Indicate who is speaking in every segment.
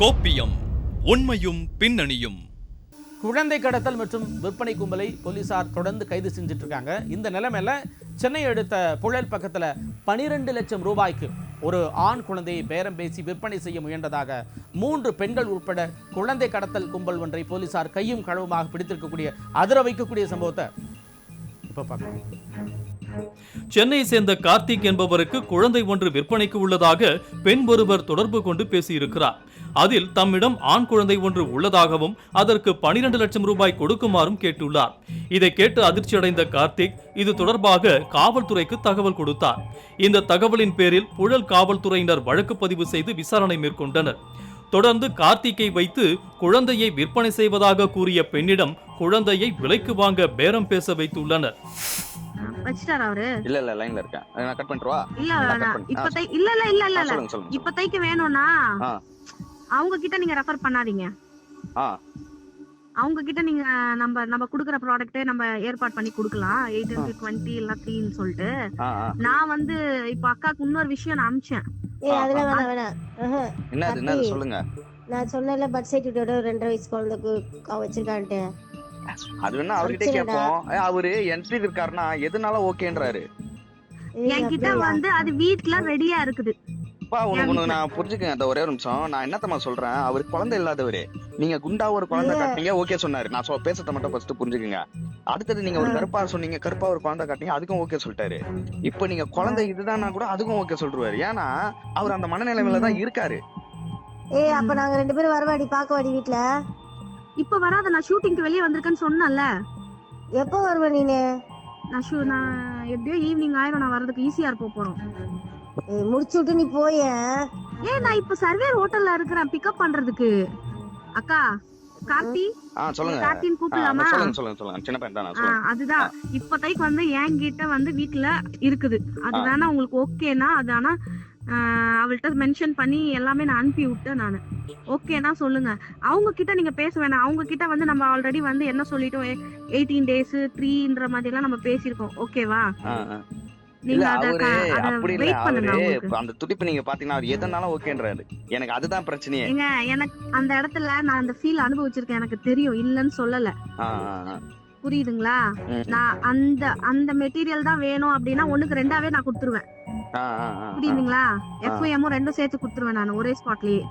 Speaker 1: கோப்பியம் உண்மையும் பின்னணியும்.
Speaker 2: குழந்தை கடத்தல் மற்றும் விற்பனை கும்பலை போலீசார் தொடர்ந்து கைது செஞ்சுட்டு இருக்காங்க இந்த நிலைமையில சென்னை அடுத்த புழல் பக்கத்துல பனிரெண்டு லட்சம் ரூபாய்க்கு ஒரு ஆண் குழந்தையை பேரம் பேசி விற்பனை செய்ய முயன்றதாக மூன்று பெண்கள் உட்பட குழந்தை கடத்தல் கும்பல் ஒன்றை போலீசார் கையும் களவுமாக பிடித்திருக்கக்கூடிய அதிர வைக்கக்கூடிய சம்பவத்தை இப்ப பார்க்கலாம்.
Speaker 1: சென்னையை சேர்ந்த கார்த்திக் என்பவருக்கு குழந்தை ஒன்று விற்பனைக்கு உள்ளதாக பெண் ஒருவர் தொடர்பு கொண்டு பேசியிருக்கிறார். அதில் தம்மிடம் ஆண் குழந்தை ஒன்று உள்ளதாகவும் அதற்கு 12 லட்சம் ரூபாய் கொடுக்குமாறும் கேட்டுள்ளார். இதை கேட்டு அதிர்ச்சியடைந்த கார்த்திக் இது தொடர்பாக காவல்துறைக்கு தகவல் கொடுத்தார். இந்த தகவலின் பேரில் புழல் காவல்துறையினர் வழக்கு பதிவு செய்து விசாரணை மேற்கொண்டனர். தொடர்ந்து கார்த்திக்கை வைத்து குழந்தையை விற்பனை செய்வதாக கூறிய பெண்ணிடம் குழந்தையை விலைக்கு வாங்க பேரம் பேச வைத்துள்ளனர்.
Speaker 3: வச்சிட்டாரா அவரு?
Speaker 4: இல்ல இல்ல லைன்ல இருக்கேன். நான் கட் பண்ணிட்டுவா?
Speaker 3: இல்ல இல்ல இல்ல இல்ல இல்ல இல்ல.
Speaker 4: சொல்லுங்க சொல்லுங்க
Speaker 3: இப்ப வேணும்னா. அவங்க கிட்ட நீங்க ரெஃபர் பண்ணாதீங்க.
Speaker 4: ஆ.
Speaker 3: அவங்க கிட்ட நீங்க நம்ம நம்ம குடுக்குற ப்ராடக்ட்டே நம்ம ஏற்பாடு பண்ணி கொடுக்கலாம். எயிட் டு டுவெண்ட்டி இல்ல த்ரீன்னு சொல்லிட்டு. நான் வந்து இப்ப அக்காக்கு இன்னொரு விஷயம் நான்
Speaker 5: கார்த்தி.
Speaker 4: சொல்லுங்க.
Speaker 5: நான் சொன்னேன்ல பட் சர்டிஃபிகேட்டோட ரெண்டரை வயசு குழந்தைக்கு வச்சிருக்கான்ட்டு.
Speaker 4: அது வேணா அவர்கிட்ட. கேட்போம். அவரு என்ட்ரி இருக்காருன்னா எதுனால ஓகேன்றாரு
Speaker 3: என்கிட்ட? வந்து அது வீட்ல ரெடியா இருக்குது.
Speaker 4: பா உனக்கு உனக்கு நான் புரிஞ்சுக்கங்க அந்த ஒரே ஒரு நிமிஷம். நான் என்னத்தம்மா சொல்றேன்? அவர் குழந்தை இல்லாதவரு. நீங்க குண்டா ஒரு குழந்தை. காட்டுனீங்க ஓகே சொன்னாரு. நான் சொ- பேசுறத மட்டும் ஃபர்ஸ்ட் புரிஞ்சுக்கங்க. அடுத்தது நீங்க ஒரு. கருப்பா சொன்னீங்க கருப்பா ஒரு குழந்தை காட்டுனீங்க அதுக்கும் ஓகே சொல்லிட்டாரு. இப்போ நீங்க குழந்தை இதுதான்னா கூட அதுக்கும் ஓகே சொல்றாரு ஏன்னா அவர் அந்த மனநிலைமையில தான் இருக்காரு.
Speaker 5: ஏய் அப்ப நாங்க ரெண்டு பேரும் வரவாடி பாக்க வாடி வீட்ல.
Speaker 3: இப்ப வராத நான் ஷூட்டிங்க்கு வெளியே வந்திருக்கேன்னு சொன்னேன்ல.
Speaker 5: எப்போ வருவ நீனு?
Speaker 3: நான் ஷூ நான் எப்படியோ ஈவினிங் ஆயிரும் நான் வரதுக்கு ஈஸியா இருப்ப போறோம்.
Speaker 5: முடிச்சு விட்டு நீ போய.
Speaker 3: ஏய் நான் இப்ப சர்வேர் ஹோட்டல்ல இருக்கிறேன். பிக்கப் பண்றதுக்கு. அக்கா கார்த்தி?
Speaker 4: ஆ சொல்லுங்க.
Speaker 3: கார்த்தின்னு
Speaker 4: ஆ,
Speaker 3: கூப்பிடலாமா?
Speaker 4: சொல்லுங்க சொல்லுங்க சொல்லுங்க. சின்ன பையன் தான் நான்
Speaker 3: ஆ,
Speaker 4: சொல்லுங்க
Speaker 3: அதுதான். இப்போதைக்கு வந்து என்கிட்ட வந்து வீட்ல இருக்குது. அது. வேணா உங்களுக்கு ஓகேனா? அது ஆனா ஆ, அவள்ட்ட மென்ஷன் பண்ணி எல்லாமே நான் அனுப்பி விட்டேன் நான். ஓகேனா சொல்லுங்க. அவங்க கிட்ட நீங்க பேச வேணாம். அவங்க கிட்ட வந்து நம்ம ஆல்ரெடி வந்து என்ன சொல்லிட்டோம்? எயிட்டீன் டேஸ் த்ரீன்ற மாதிரி எல்லாம் நம்ம பேசியிருக்கோம். ஓகேவா?
Speaker 4: இல்ல
Speaker 3: அத
Speaker 4: அவரு அப்படி இல்ல அந்த துடிப்பு நீங்க பாத்தீங்கன்னா அவர் எதனாலும் ஓகேன்றாரு. எனக்கு அதுதான் பிரச்சனையே.
Speaker 3: ஏங்க எனக்கு அந்த இடத்துல நான் அந்த ஃபீல் அனுபவிச்சிருக்கேன். எனக்கு தெரியும் இல்லைன்னு சொல்லல. புரியுதுங்களா? நான் அந்த அந்த மெட்டீரியல் தான் வேணும் அப்படின்னா ஒண்ணுக்கு ரெண்டாவே நான் கொடுத்துருவேன். புரியுதுங்களா? எஃப்ஐஎம் ரெண்டும் சேர்த்து கொடுத்துருவேன் நான் ஒரே ஸ்பாட்லயே.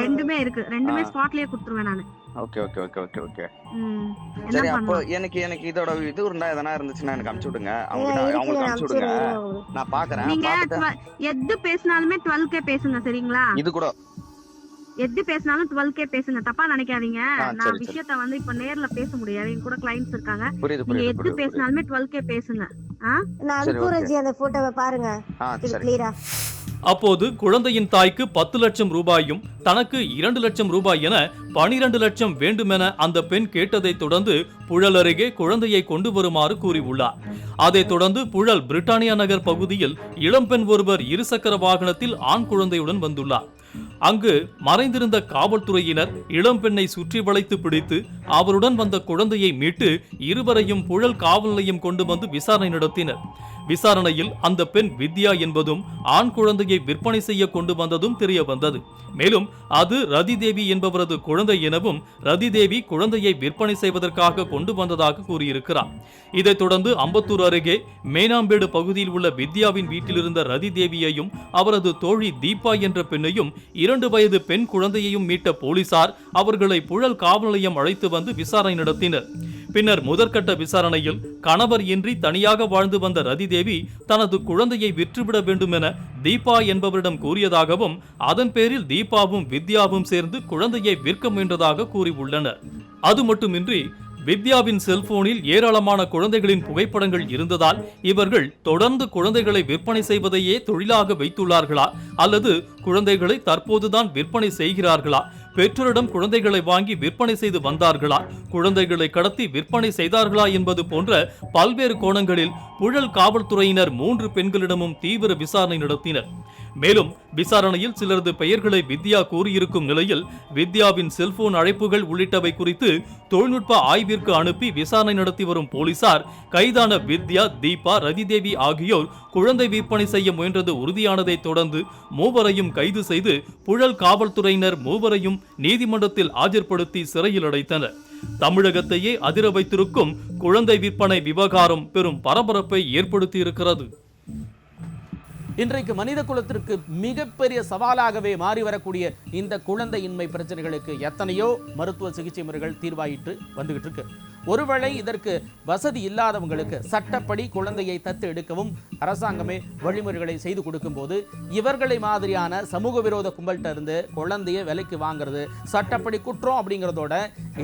Speaker 3: ரெண்டுமே இருக்கு. ரெண்டுமே. ஸ்பாட்லயே கொடுத்துருவேன் நான்.
Speaker 4: Okay okay okay okay okay. சரி அப்போ எனக்கு எனக்கு இதோட இது இருந்தா எதனா இருந்துச்சுன்னா எனக்கு அனுப்பிச்சு விடுங்க. அவங்க அவங்களுக்கு அனுப்பிச்சு விடுங்க. நான் பாக்குறேன்
Speaker 3: நீங்க
Speaker 4: பாத்துட்டு.
Speaker 3: 12 எது பேசினாலுமே டுவெல் கே பேசுங்க சரிங்களா?
Speaker 4: இது கூட.
Speaker 3: எது பேசினாலும் டுவெல் கே பேசுங்க தப்பா நினைக்காதீங்க. நான். விஷயத்த வந்து இப்ப நேர்ல பேச முடியாது என் கூட கிளைண்ட்ஸ் இருக்காங்க. நீங்க எது. பேசினாலுமே டுவெல் கே பேசுங்க
Speaker 5: நான் அனுப்புறேன் அந்த போட்டோவை பாருங்க. கிளியரா
Speaker 1: அப்போது குழந்தையின் தாய்க்கு பத்து லட்சம் ரூபாயும் தனக்கு இரண்டு லட்சம் ரூபாய் என பனிரெண்டு லட்சம் வேண்டுமென அந்த பெண் கேட்டதைத் தொடர்ந்து புழல் அருகே குழந்தையை கொண்டு வருமாறு கூறியுள்ளார். அதைத் தொடர்ந்து புழல் பிரிட்டானியா நகர் பகுதியில் இளம்பெண் ஒருவர் இருசக்கர வாகனத்தில் ஆண் குழந்தையுடன் வந்துள்ளார். அங்கு மறைந்திருந்த காவல்துறையினர் இளம்பெண்ணை சுற்றி வளைத்து பிடித்து அவருடன் வந்த குழந்தையை மீட்டு இருவரையும் புழல் காவல் நிலையம் கொண்டு வந்து விசாரணை நடத்தினர். விசாரணையில் அந்த பெண் வித்யா என்பதும் ஆண் குழந்தையை விற்பனை செய்ய கொண்டு வந்ததும் தெரிய வந்தது. மேலும் அது ரதி தேவி என்பவரது குழந்தை எனவும் ரதி தேவி குழந்தையை விற்பனை செய்வதற்காக கொண்டு வந்ததாக கூறியிருக்கிறார். இதைத் தொடர்ந்து அம்பத்தூர் அருகே மேனாம்பேடு பகுதியில் உள்ள வித்யாவின் வீட்டிலிருந்த ரதி தேவியையும் அவரது தோழி தீபா என்ற பெண்ணையும் இரண்டு வயது பெண் குழந்தையையும் மீட்ட போலீசார் அவர்களை புழல் காவல் நிலையம் அழைத்து வந்து விசாரணை நடத்தினர். பின்னர் முதற்கட்ட விசாரணையில் கணவர் இன்றி தனியாக வாழ்ந்து வந்த ரதி தேவி தனது குழந்தையை விற்றுவிட வேண்டும் என தீபா என்பவரிடம் கூறியதாகவும் அதன் பேரில் தீபாவும் வித்யாவும் சேர்ந்து குழந்தையை விற்க முயன்றதாக கூறியுள்ளனர். அது மட்டுமின்றி வித்யாவின் செல்போனில் ஏராளமான குழந்தைகளின் புகைப்படங்கள் இருந்ததால் இவர்கள் தொடர்ந்து குழந்தைகளை விற்பனை செய்வதையே தொழிலாக வைத்துள்ளார்களா? அல்லது குழந்தைகளை தற்போதுதான் விற்பனை செய்கிறார்களா? பெற்றோரிடம் குழந்தைகளை வாங்கி விற்பனை செய்து வந்தார்களா? குழந்தைகளை கடத்தி விற்பனை செய்தார்களா என்பது போன்ற பல்வேறு கோணங்களில் புழல் காவல்துறையினர் மூன்று பெண்களிடமும் தீவிர விசாரணை நடத்தினர். மேலும் விசாரணையில் சிலரது பெயர்களை வித்யா கூறியிருக்கும் நிலையில் வித்யாவின் செல்போன் அழைப்புகள் உள்ளிட்டவை குறித்து தொழில்நுட்ப ஆய்விற்கு அனுப்பி விசாரணை நடத்தி வரும் போலீசார் கைதான வித்யா தீபா ரதிதேவி ஆகியோர் குழந்தை விற்பனை செய்ய முயன்றது உறுதியானதை தொடர்ந்து மூவரையும் கைது செய்து புழல் காவல்துறையினர் மூவரையும் நீதிமன்றத்தில் ஆஜர்படுத்தி சிறையில் அடைத்தனர். தமிழகத்தையே அதிர வைத்திருக்கும் குழந்தை விற்பனை விவகாரம் பெரும் பரபரப்பை ஏற்படுத்தியிருக்கிறது.
Speaker 2: இன்றைக்கு மனித குலத்திற்கு மிகப்பெரிய சவாலாகவே மாறி வரக்கூடிய இந்த குழந்தையின்மை பிரச்சனைகளுக்கு எத்தனையோ மருத்துவ சிகிச்சை முறைகள் தீர்வாயிட்டு வந்துகிட்டு இருக்கு. ஒருவேளை இதற்கு வசதி இல்லாதவங்களுக்கு சட்டப்படி குழந்தையை தத்து எடுக்கவும் அரசாங்கமே வழிமுறைகளை செய்து கொடுக்கும்போது இவர்களை மாதிரியான சமூக விரோத கும்பல்கிட்ட இருந்து குழந்தைய விலைக்கு வாங்குறது சட்டப்படி குற்றம் அப்படிங்கிறதோட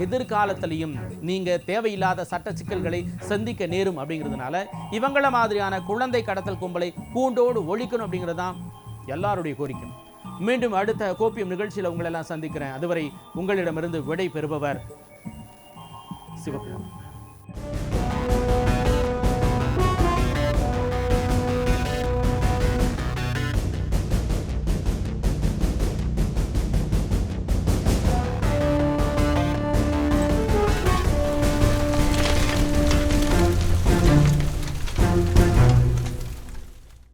Speaker 2: எதிர்காலத்திலையும் நீங்கள் தேவையில்லாத சட்ட சிக்கல்களை சந்திக்க நேரும் அப்படிங்கிறதுனால இவங்கள மாதிரியான குழந்தை கடத்தல் கும்பலை கூண்டோடு ஒழிக்கணும் அப்படிங்கிறது தான் எல்லாருடைய கோரிக்கை. மீண்டும் அடுத்த கோப்பியம் நிகழ்ச்சியில் உங்களெல்லாம் சந்திக்கிறேன். அதுவரை உங்களிடமிருந்து விடை பெறுபவர் Singapura.